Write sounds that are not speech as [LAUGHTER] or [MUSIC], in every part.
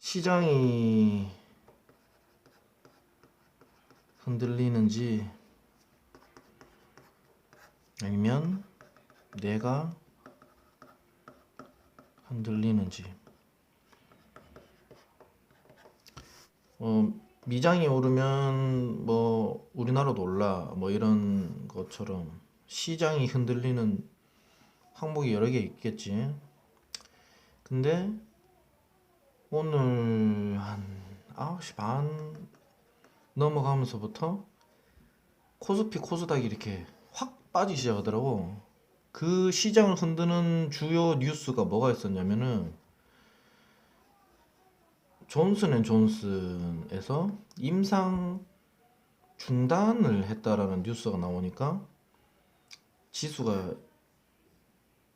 시장이 흔들리는지 아니면 내가 흔들리는지 어, 미장이 오르면 뭐 우리나라도 올라 뭐 이런 것처럼 시장이 흔들리는 항목이 여러 개 있겠지. 근데 오늘 한 9시 반 넘어가면서부터 코스피 코스닥이 이렇게 확 빠지기 시작하더라고. 그 시장을 흔드는 주요 뉴스가 뭐가 있었냐면은 존슨앤존슨에서 임상 중단을 했다라는 뉴스가 나오니까 지수가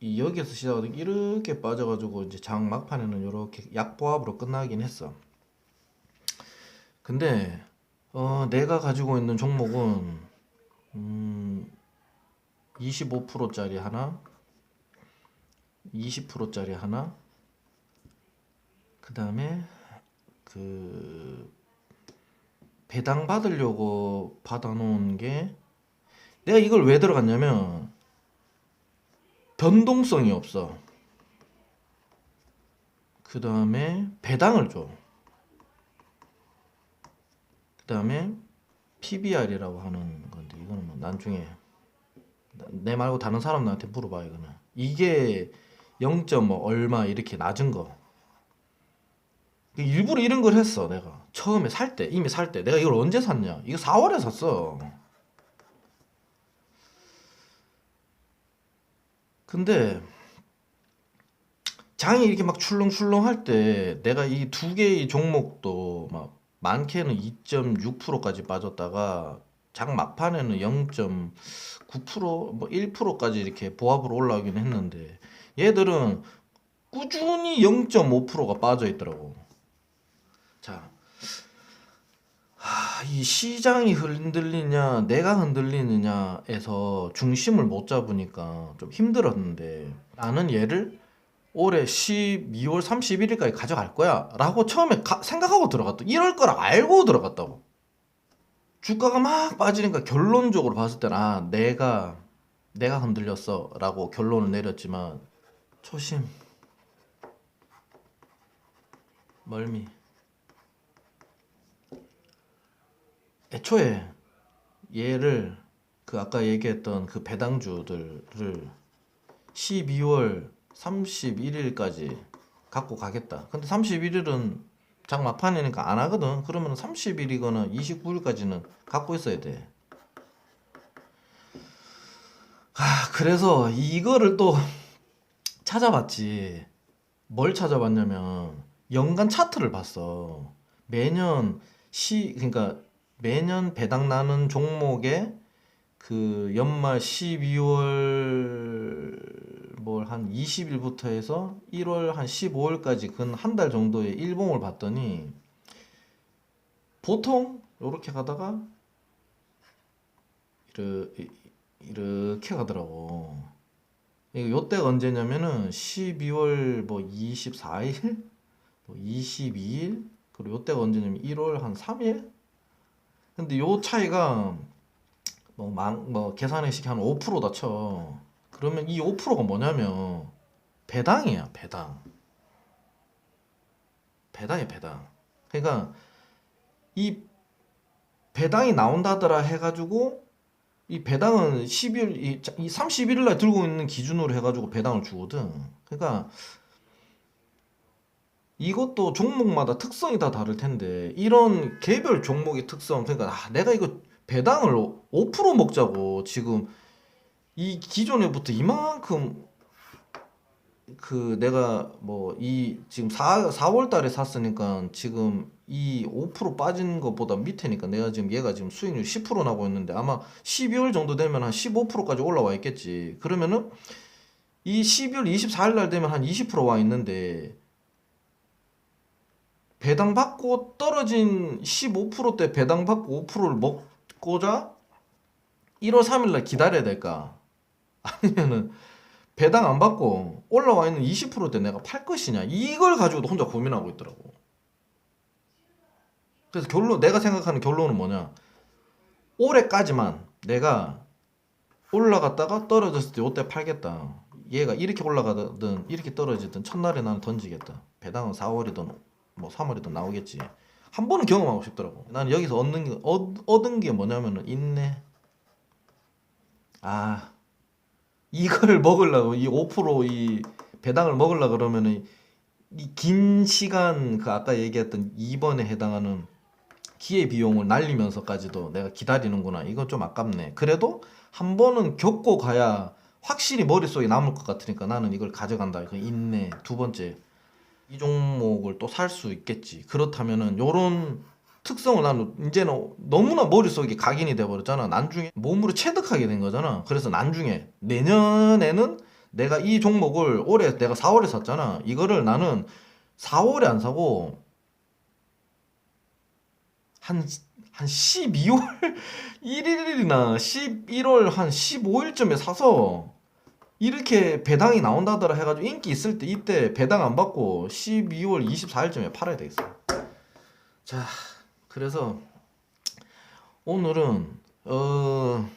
이 여기에서 시작하다 이렇게 빠져가지고 이제 장 막판에는 이렇게 약보합으로 끝나긴 했어. 근데 어, 내가 가지고 있는 종목은 음, 25%짜리 하나, 20%짜리 하나, 그 다음에 그 배당 받으려고 받아놓은 게 내가 이걸 왜 들어갔냐면 변동성이 없어. 그 다음에 배당을 줘. 그 다음에 PBR이라고 하는 건데 이거는 뭐 나중에 내 말고 다른 사람들한테 물어봐 이거는. 이게 0.뭐 얼마 이렇게 낮은 거. 일부러 이런 걸 했어 내가. 처음에 살 때 이미 살 때. 내가 이걸 언제 샀냐? 이거 4월에 샀어 근데 장이 이렇게 막 출렁출렁 할 때 내가 이 두 개의 종목도 막 많게는 2.6%까지 빠졌다가 장 막판에는 0.9%뭐 1%까지 이렇게 보합으로 올라오긴 했는데 얘들은 꾸준히 0.5%가 빠져 있더라고. 자, 하, 이 시장이 흔들리냐, 내가 흔들리느냐에서 중심을 못 잡으니까 좀 힘들었는데 나는 얘를 올해 12월 31일까지 가져갈 거야 라고 처음에 가- 생각하고 들어갔다. 이럴 걸 알고 들어갔다고. 주가가 막 빠지니까 결론적으로 봤을 때는 아, 내가 내가 흔들렸어 라고 결론을 내렸지만 초심 멀미 애초에 얘를 그 아까 얘기했던 그 배당주들을 12월 31일까지 갖고 가겠다. 근데 31일은 장 막판이니까 안 하거든. 그러면 30일이거나 29일까지는 갖고 있어야 돼. 아, 그래서 이거를 또 찾아봤지. 뭘 찾아봤냐면 연간 차트를 봤어. 매년 시 그러니까 매년 배당 나는 종목의 그 연말 12월 뭘 한 20일부터 해서 1월 한 15일까지 근 한 달 정도의 일봉을 봤더니 보통 이렇게 가다가 이르- 이- 이렇게 가더라고. 이거 요때가 언제냐면은 12월 뭐 24일, 뭐 22일, 그리고 요때가 언제냐면 1월 한 3일? 근데 요 차이가 뭐, 망, 뭐 계산의식이 한 5%다 쳐. 그러면 이 5%가 뭐냐면 배당이야, 배당. 배당이야, 배당. 그러니까 이 배당이 나온다더라 해가지고 이 배당은 12일, 이, 자- 이 31일 날 들고 있는 기준으로 해가지고 배당을 주거든. 그러니까 이것도 종목마다 특성이 다 다를 텐데 이런 개별 종목의 특성 그러니까 아, 내가 이거 배당을 5% 먹자고 지금 이 기존에부터 이만큼 그 내가 뭐 이 지금 4, 4월 달에 샀으니까 지금 이 5% 빠진 것보다 밑에니까 내가 지금 얘가 지금 수익률 10% 나고 있는데 아마 12월 정도 되면 한 15%까지 올라와 있겠지. 그러면은 이 12월 24일 날 되면 한 20%와 있는데 배당 받고 떨어진 15%대 배당 받고 5%를 먹고자 1월 3일 날 기다려야 될까? [LAUGHS] 아니면은 배당 안 받고 올라와 있는 20%대 내가 팔 것이냐? 이걸 가지고도 혼자 고민하고 있더라고. 그래서 결론 내가 생각하는 결론은 뭐냐? 올해까지만 내가 올라갔다가 떨어졌을 때 요때 팔겠다. 얘가 이렇게 올라가든 이렇게 떨어지든 첫날에 나는 던지겠다. 배당은 4월이든 뭐 3월이든 나오겠지. 한 번은 경험하고 싶더라고. 나는 여기서 얻는 게, 얻, 얻은 게 뭐냐면은 인내. 아 이걸 먹으려고 이 5%이 배당을 먹으려 그러면은 이 긴 시간 그 아까 얘기했던 2번에 해당하는 기회 비용을 날리면서까지도 내가 기다리는구나. 이건 좀 아깝네. 그래도 한 번은 겪고 가야 확실히 머릿속에 남을 것 같으니까 나는 이걸 가져간다. 그 인내. 두 번째. 이 종목을 또 살 수 있겠지. 그렇다면은 요런 특성을 나는 이제는 너무나 머릿속에 각인이 돼 버렸잖아. 나중에 몸으로 체득하게 된 거잖아. 그래서 나중에 내년에는 내가 이 종목을 올해 내가 4월에 샀잖아. 이거를 나는 4월에 안 사고 한, 한 12월 1일이나 11월 한 15일쯤에 사서 이렇게 배당이 나온다더라 해가지고 인기 있을 때 이때 배당 안 받고 12월 24일쯤에 팔아야 되겠어. 자, 그래서 오늘은 어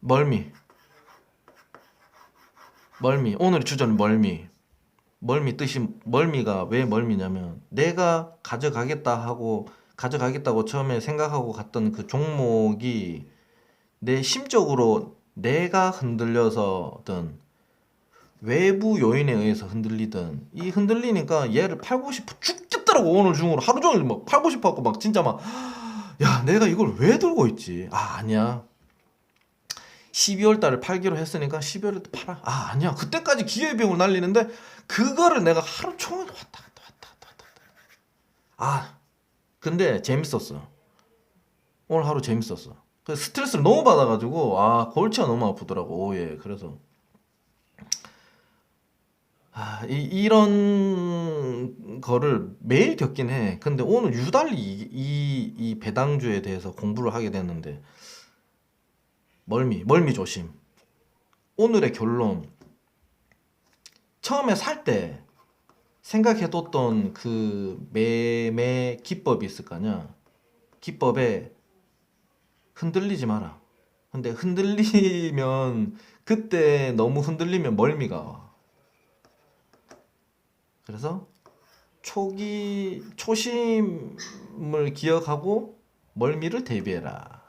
멀미. 멀미. 오늘의 주제는 멀미. 멀미 뜻이 멀미가 왜 멀미냐면 내가 가져가겠다 하고 가져가겠다고 처음에 생각하고 갔던 그 종목이 내 심적으로 내가 흔들려서든 외부 요인에 의해서 흔들리든 이 흔들리니까 얘를 팔고 싶어 죽겠더라고 오늘 중으로 하루 종일 막 팔고 싶어 갖고 막 진짜 막 야 내가 이걸 왜 들고 있지 아 아니야 12월 달에 팔기로 했으니까 12월에 도 팔아. 아, 아니야. 그때까지 기회비용을 날리는데 그거를 내가 하루 종일 왔다 갔다 왔다 갔다 왔다 갔다. 아, 근데 재밌었어. 오늘 하루 재밌었어. 그 스트레스를 너무 받아가지고 아 골치가 너무 아프더라고. 오예. 그래서 아, 이, 이런 거를 매일 겪긴 해. 근데 오늘 유달리 이, 이, 이 배당주에 대해서 공부를 하게 됐는데 멀미, 멀미 조심. 오늘의 결론. 처음에 살 때 생각해뒀던 그 매매 기법이 있을 거 아니야. 기법에 흔들리지 마라. 근데 흔들리면 그때 너무 흔들리면 멀미가 와. 그래서 초기 초심을 기억하고 멀미를 대비해라.